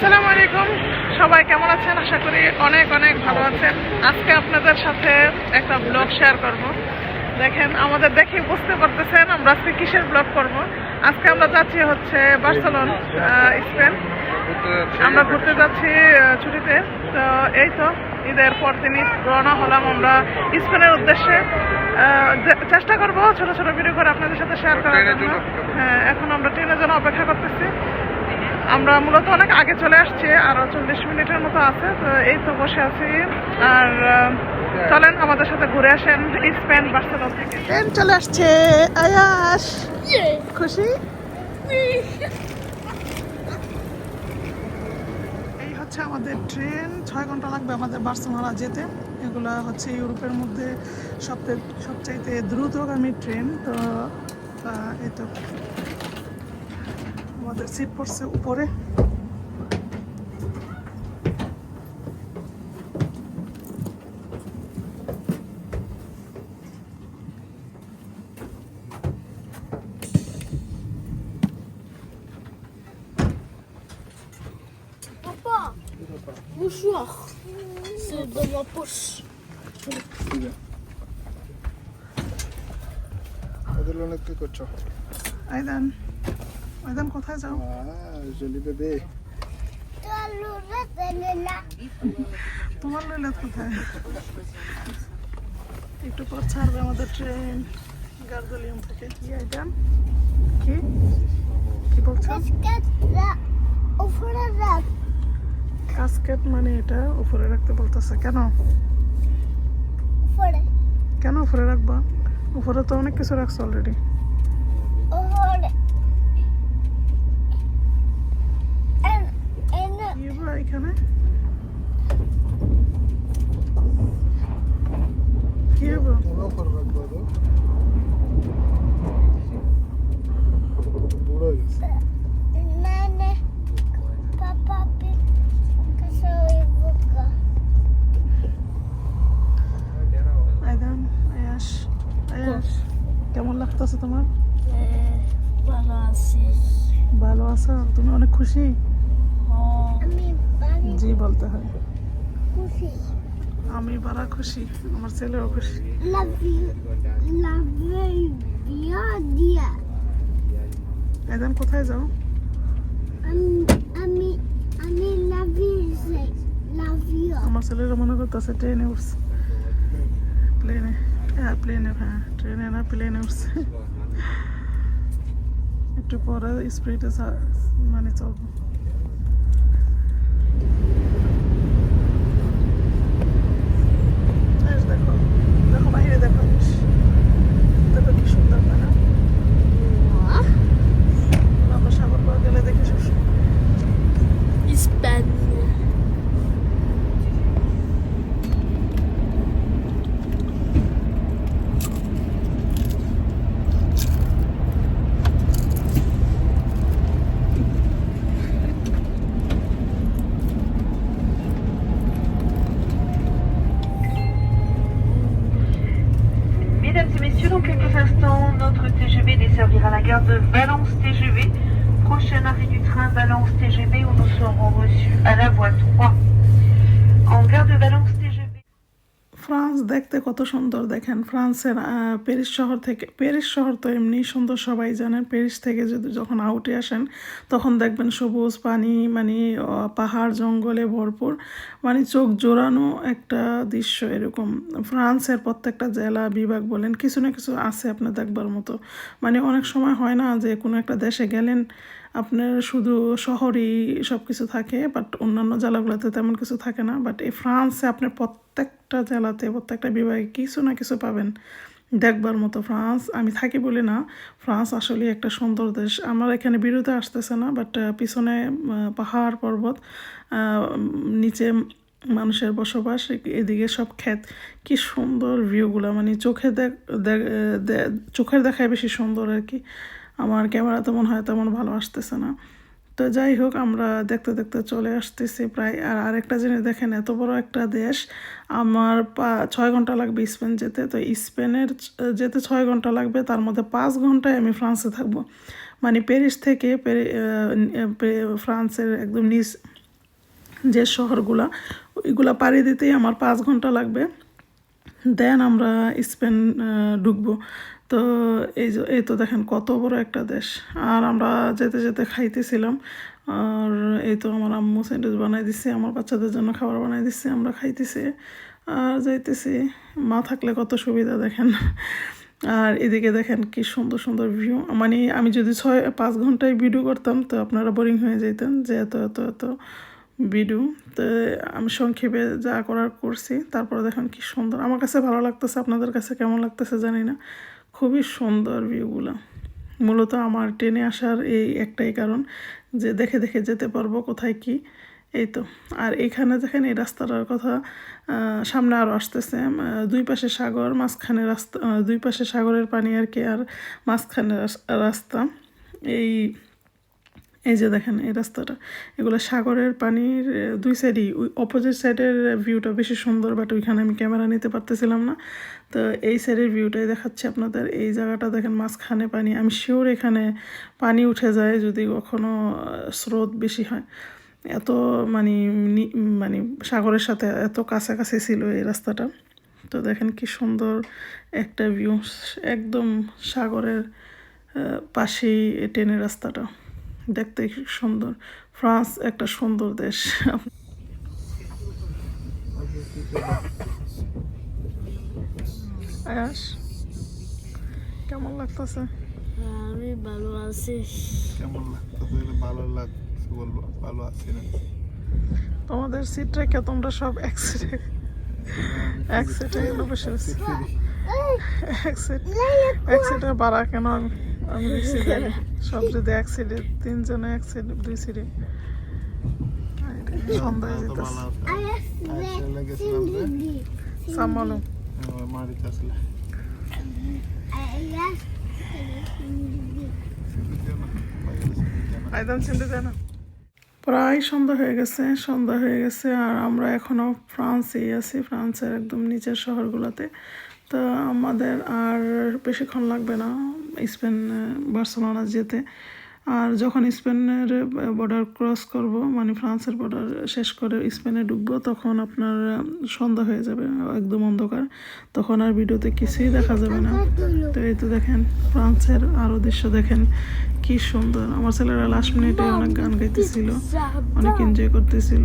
আসসালামু আলাইকুম। সবাই কেমন আছেন? আশা করি অনেক অনেক ভালো আছেন। আজকে আপনাদের সাথে একটা ব্লগ শেয়ার করব। দেখেন আমাদের দেখে বুঝতে পারতেছেন আমরা আজকে কিসের ব্লগ করব। আজকে আমরা যাচ্ছি হচ্ছে বার্সেলন স্পেন। আমরা ঘুরতে যাচ্ছি ছুটিতে। তো এই তো ঈদের পর দিনই রওনা হলাম আমরা স্পেনের উদ্দেশ্যে। চেষ্টা করব ছোট ছোট ভিডিও করে আপনাদের সাথে শেয়ার করার জন্য। হ্যাঁ এখন আমরা ট্রেনের জন্য অপেক্ষা করতেছি। আমরা মূলত অনেক আগে চলে আসছি আরও চল্লিশ মিনিটের মতো আছে তো এই তো বসে আছি। আর চলেন আমাদের সাথে ঘুরে আসেন স্পেন বার্সেলোনা থেকে। ট্রেন চলে আসছে। আয়াস খুশি? এই হচ্ছে আমাদের ট্রেন ছয় ঘণ্টা লাগবে আমাদের বার্সেলোনা যেতে। এগুলা হচ্ছে ইউরোপের মধ্যে সবচেয়ে সবচাইতে দ্রুতগামী ট্রেন তো এই তো। আমাদের সিট পড়ছে উপরে. C'est dans ma poche. করছ আইদান আইদান কোথায় যাও? জলি বেবে। তোমার লইলাত কোথায়? একটু পর ছাড়বে আমাদের ট্রেন। গার্দলিয়াম থেকে। কি আইদান কি? কি বলছো? কাসকেট মানে এটা? উপরে রাখতে বলতেছে। কেন? কেন উপরে রাখবা? উপরে তো অনেক কিছু রাখছো অলরেডি কি বা এখানে কি হব কেমন লাগতেছে তোমার Voilà, c'est. ভালো আছো তুমি অনেক খুশি জি বলতে হয়। আমি বারা খুশি আমার ছেলেও খুশি. আইদান কোথায় যাও? ami, la vie, c'est la vie. আমার ছেলেরা মনে করতেছে ট্রেনে উঠছে। প্লেনে হ্যাঁ প্লেনে হ্যাঁ ট্রেনে না প্লেনে উঠছে। একটু পরে স্পিডে মানে চলবো। ফ্রান্স দেখতে কত সুন্দর, দেখেন। ফ্রান্সের প্যারিস শহর থেকে, প্যারিস শহর তো এমনি সুন্দর, সবাই জানেন প্যারিস থেকে যদি যখন আউটে আসেন, তখন দেখবেন সবুজ পানি মানে পাহাড়, জঙ্গলে ভরপুর। মানে চোখ জোড়ানো একটা দৃশ্য এরকম। ফ্রান্সের প্রত্যেকটা জেলা, বিভাগ বলেন, কিছু না কিছু আছে আপনার দেখবার মতো। মানে অনেক সময় হয় না যে কোনো একটা দেশে গেলেন, আপনার শুধু শহরই সব কিছু থাকে, বাট অন্যান্য জেলাগুলোতে তেমন কিছু থাকে না। বাট এই ফ্রান্সে আপনার প্রত্যেকটা জেলাতে, প্রত্যেকটা বিভাগে কিছু না কিছু পাবেন। দেখবার মতো ফ্রান্স, আমি থাকি বলি না, ফ্রান্স আসলে একটা সুন্দর দেশ। আমার এখানে বিরুদ্ধে আসতেছে না বাট পিছনে পাহাড়, পর্বত নিচে মানুষের বসবাস এদিকে সব ক্ষেত। কি সুন্দর ভিউগুলো মানে চোখে দেখ চোখের দেখায় বেশি সুন্দর আর কি। আমার ক্যামেরা তেমন হয় তেমন ভালো আসতেছে না। তো যাই হোক, আমরা দেখতে দেখতে চলে আসতেছি প্রায়। আর আরেকটা জিনিস দেখেন, এত বড় একটা দেশ। আমার পা- ছয় ঘণ্টা লাগবে স্পেন যেতে। তো স্পেনের, যেতে ছয় ঘণ্টা লাগবে, তার মধ্যে পাঁচ ঘন্টায় আমি ফ্রান্সে থাকব। মানে প্যারিস থেকে ফ্রান্সের একদম নিচ যে শহরগুলা, ওইগুলা পাড়ি দিতেই আমার পাঁচ ঘণ্টা লাগবে। দেন আমরা স্পেন ঢুকবো। তো এই যে, এই তো দেখেন কত বড় একটা দেশ। আর আমরা যেতে যেতে খাইতেছিলাম। আর এই তো আমার আম্মু স্যান্ডউইচ বানাই দিচ্ছে আমার বাচ্চাদের জন্য খাবার বানাই দিচ্ছে আমরা খাইতেছি। আর যাইতেছি, মা থাকলে কত সুবিধা দেখেন। আর এদিকে দেখেন কি সুন্দর সুন্দর ভিউ মানে আমি যদি ছয়, পাঁচ ঘন্টায় ভিডিও করতাম, তো আপনারা বোরিং হয়ে যেতেন যে এত এত এত ভিডিও তো আমি সংক্ষেপে যা করার করছি, তারপরে দেখেন কি সুন্দর। আমার কাছে ভালো লাগতেছে, আপনাদের কাছে কেমন লাগতেছে জানি না। খুবই সুন্দর ভিউগুলো মূলত আমার ট্রেনে আসার এই একটাই কারণ যে দেখে দেখে যেতে পারব কোথায় কি, এই তো। আর এখানে দেখেন এই রাস্তাটার কথা সামনে আরও আসতেছে। দুই পাশে সাগর, মাঝখানে রাস্তা দুই পাশে সাগরের পানি আর কি, আর মাঝখানে রাস- রাস্তা। এই এই যে দেখেন এই রাস্তাটা। এগুলো সাগরের পানির দুই সাইডই ওই অপোজিট সাইডের ভিউটা বেশি সুন্দর বাট ওইখানে আমি ক্যামেরা নিতে পারতেছিলাম না। তো এই সাইডের ভিউটাই দেখাচ্ছি আপনাদের। এই জায়গাটা দেখেন, মাঝখানে পানি। আমি শিওর এখানে পানি উঠে যায় যদি কখনো স্রোত বেশি হয়। এত মানে মানে সাগরের সাথে এত কাছাকাছি ছিল এই রাস্তাটা। তো দেখেন কি সুন্দর একটা ভিউ একদম সাগরের পাশেই ট্রেনের রাস্তাটা। দেখতে সুন্দর। ফ্রান্স একটা সুন্দর দেশ। আয়াস কেমন লাগতেছে? আমি ভালো আছি। কেমন লাগতেছে? ভালো লাগছে বলব ভালো আছি না? তোমাদের সিট রেখে তোমরা সব এক সিটে এক সিটে গেলে বসে আছি। এক সিট এক সিটের বাড়া কেন? আমি আমি সব যদি এক সিটে তিনজনে এক সিট দুই সিটে সন্ধ্যায় যেতেছে। আসলে প্রায় সন্ধ্যা হয়ে গেছে, সন্ধ্যা হয়ে গেছে, আর আমরা এখনও ফ্রান্সেই আছি, ফ্রান্সের একদম নিচের শহরগুলোতে। তো আমাদের আর বেশিক্ষণ লাগবে না স্পেন বার্সেলোনা যেতে। আর যখন স্পেনের বর্ডার ক্রস করব মানে ফ্রান্সের বর্ডার শেষ করে স্পেনে ঢুকবো, তখন আপনার সন্ধ্যা হয়ে যাবে, একদম অন্ধকার। তখন আর ভিডিওতে কিছুই দেখা যাবে না। তো এই তো দেখেন, ফ্রান্সের আরও দৃশ্য দেখেন, কি সুন্দর। আমার ছেলেরা লাস্ট মিনিটে অনেক গান গাইতেছিল, অনেক এনজয় করতেছিল,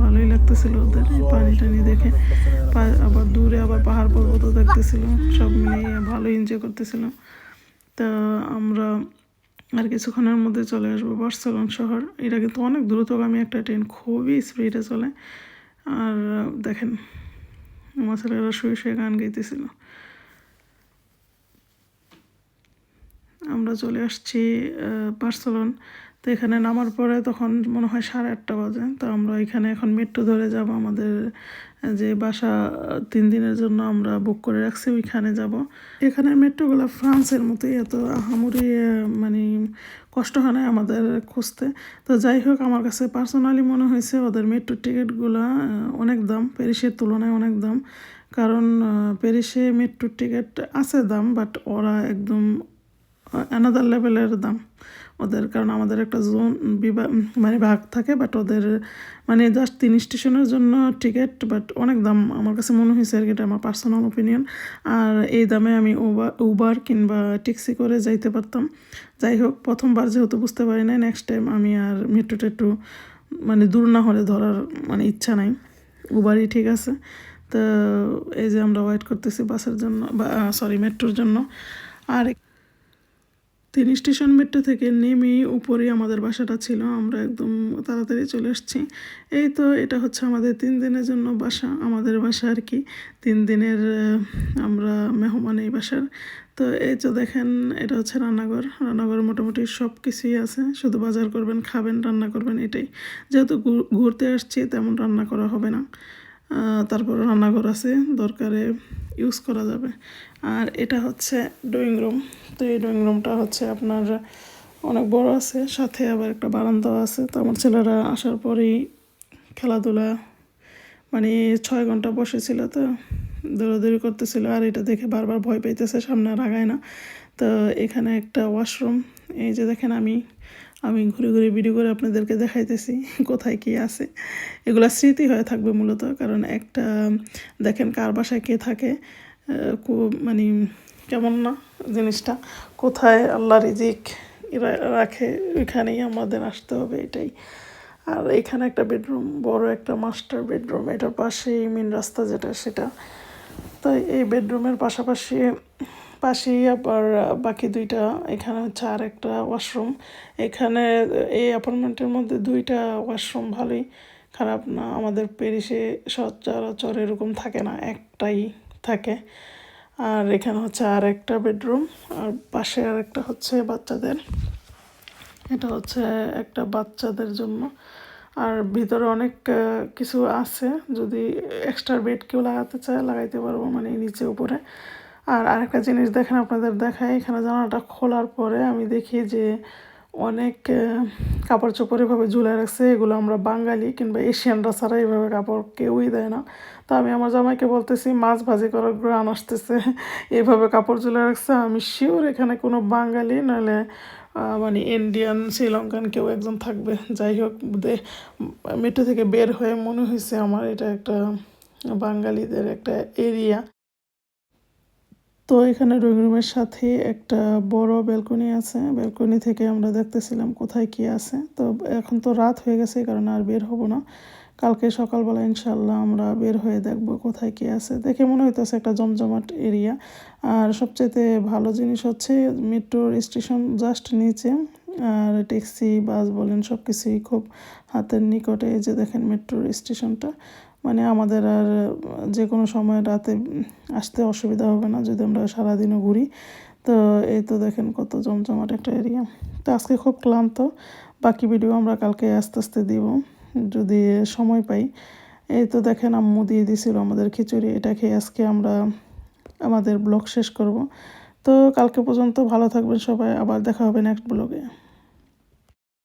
ভালোই লাগতেছিল ওদের পানি টানি দেখে। আবার দূরে আবার পাহাড় পর্বত দেখতেছিল, সব মিলিয়ে ভালো এনজয় করতেছিল। তা আমরা আর কিছুক্ষণের মধ্যে চলে আসব বার্সেলন শহর। এটা কিন্তু অনেক দ্রুতগামী একটা ট্রেন খুবই স্পিডে চলে। আর দেখেন আমার ছেলেরা শুয়ে শুয়ে গান গাইতেছিল। আমরা চলে আসছি বার্সেলন। তো এখানে নামার পরে তখন মনে হয় সাড়ে আটটা বাজে। তো আমরা এখানে এখন মেট্রো ধরে যাব। আমাদের যে বাসা, তিন দিনের জন্য আমরা বুক করে রাখছি, ওইখানে যাব। এখানে মেট্রোগুলো ফ্রান্সের মতোই, এত আহামরি মানে কষ্ট হয় না আমাদের খুঁজতে। তো যাই হোক, আমার কাছে পার্সোনালি মনে হয়েছে ওদের মেট্রো টিকিটগুলো অনেক দাম। প্যারিসের তুলনায় অনেক দাম। কারণ প্যারিসে মেট্রোর টিকিট আছে দাম বাট ওরা একদম অ্যানাদার লেভেলের দাম। ওদের, কারণ আমাদের একটা জোন বিভাগ মানে ভাগ থাকে বাট ওদের মানে জাস্ট তিন স্টেশনের জন্য টিকিট বাট অনেক দাম। আমার কাছে মনে হয়েছে আর কি, এটা আমার পার্সোনাল ওপিনিয়ন আর এই দামে আমি উবার উবার কিংবা ট্যাক্সি করে যাইতে পারতাম। যাই হোক, প্রথমবার যেহেতু বুঝতে পারি না নেক্সট টাইম আমি আর মেট্রো টেট্রো মানে দূর না হলে ধরার মানে ইচ্ছা নাই। উবারই ঠিক আছে। তো এই যে আমরা ওয়েট করতেছি বাসের জন্য, বা সরি মেট্রোর জন্য। আর তিন স্টেশন মেট্রো থেকে নেমেই উপরেই আমাদের বাসাটা ছিল। আমরা একদম তাড়াতাড়ি চলে আসছি। এই তো এটা হচ্ছে আমাদের তিন দিনের জন্য বাসা। আমাদের বাসা আর কি। তিন দিনের আমরা মেহমান এই বাসার। তো এই তো দেখেন, এটা হচ্ছে রান্নাঘর। রান্নাঘর মোটামুটি সব কিছুই আছে। শুধু বাজার করবেন, খাবেন, রান্না করবেন এটাই। যেহেতু ঘুরতে আসছি, তেমন রান্না করা হবে না। তারপর রান্নাঘর আছে। দরকারে ইউজ করা যাবে। আর এটা হচ্ছে ড্রয়িং রুম। তো এই ড্রয়িং রুমটা হচ্ছে আপনার অনেক বড় আছে, সাথে আবার একটা বারান্দাও আছে। তো আমার ছেলেরা আসার পরেই খেলাধুলা মানে ছয় ঘণ্টা বসেছিল তো, দৌড়াদৌড়ি করতেছিল। আর এটা দেখে বারবার ভয় পাইতেছে, সামনে আর আগায় না। তো এখানে একটা ওয়াশরুম এই যে দেখেন আমি আমি ঘুরে ঘুরে ভিডিও করে আপনাদেরকে দেখাইতেছি কোথায় কি আছে। এগুলো স্মৃতি হয়ে থাকবে মূলত, কারণ একটা, দেখেন কার বাসায় কে থাকে মানে কেমন না জিনিসটা, কোথায় আল্লাহ রিজিক রাখে, ওইখানেই আমাদের আসতে হবে এটাই। আর এখানে একটা বেডরুম বড় একটা মাস্টার বেডরুম এটার পাশেই মেন রাস্তা যেটা, সেটা। তাই এই বেডরুমের পাশাপাশি পাশেই আবার বাকি দুইটা, এখানে হচ্ছে আর একটা ওয়াশরুম। এখানে এই অ্যাপার্টমেন্টের মধ্যে দুইটা ওয়াশরুম ভালোই খারাপ না, আমাদের প্যারিসে সচরাচর এরকম থাকে না, একটাই থাকে। আর এখানে হচ্ছে আর একটা বেডরুম, আর পাশে আর একটা হচ্ছে বাচ্চাদের। এটা হচ্ছে একটা বাচ্চাদের জন্য। আর ভিতরে অনেক কিছু আছে, যদি এক্সট্রা বেড কেউ লাগাতে চায়, লাগাইতে পারব মানে নিচে উপরে। আর আরেকটা জিনিস দেখেন আপনাদের দেখায়, এখানে জানালাটা খোলার পরে আমি দেখি যে অনেক কাপড় চোপড় এভাবে ঝুলে রাখছে। এগুলো আমরা বাঙালি কিংবা এশিয়ানরা ছাড়া এইভাবে কাপড় কেউই দেয় না। তো আমি আমার জামাইকে বলতেছি, মাছ ভাজি করার গ্রান আসতেছে। এভাবে কাপড় ঝুলে রাখছে। আমি শিওর এখানে কোনো বাঙালি নাহলে মানে ইন্ডিয়ান শ্রীলঙ্কান কেউ একজন থাকবে। যাই হোক মেট্রো থেকে বের হয়ে মনে হয়েছে আমার এটা একটা বাঙালিদের একটা এরিয়া তো এখানে ড্রয়িং রুমের সাথে একটা বড় ব্যালকনি আছে। ব্যালকনি থেকে আমরা দেখতেছিলাম কোথায় কি আছে। তো এখন তো রাত হয়ে গেছে কারণ আর বের হব না। কালকে সকালবেলা ইনশাল্লাহ আমরা বের হয়ে দেখব কোথায় কি আছে। দেখে মনে হইতেছে একটা জমজমাট এরিয়া। আর সবচেয়ে ভালো জিনিস হচ্ছে মেট্রোর স্টেশন জাস্ট নিচে। আর ট্যাক্সি, বাস বলেন সব কিছুই খুব হাতের নিকটে। এই যে দেখেন মেট্রোর স্টেশনটা। মানে আমাদের আর যে কোনো সময় রাতে আসতে অসুবিধা হবে না, যদি আমরা সারাদিনও ঘুরি। তো এই তো দেখেন কত জমজমাট একটা এরিয়া তো আজকে খুব ক্লান্ত। বাকি ভিডিও আমরা কালকে আস্তে আস্তে দিব, যদি সময় পাই। এই তো দেখেন আম্মু দিয়ে দিছিল আমাদের খিচুড়ি, এটা খেয়ে আজকে আমরা আমাদের ব্লগ শেষ করব। তো কালকে পর্যন্ত ভালো থাকবেন সবাই, আবার দেখা হবে নেক্সট ব্লগে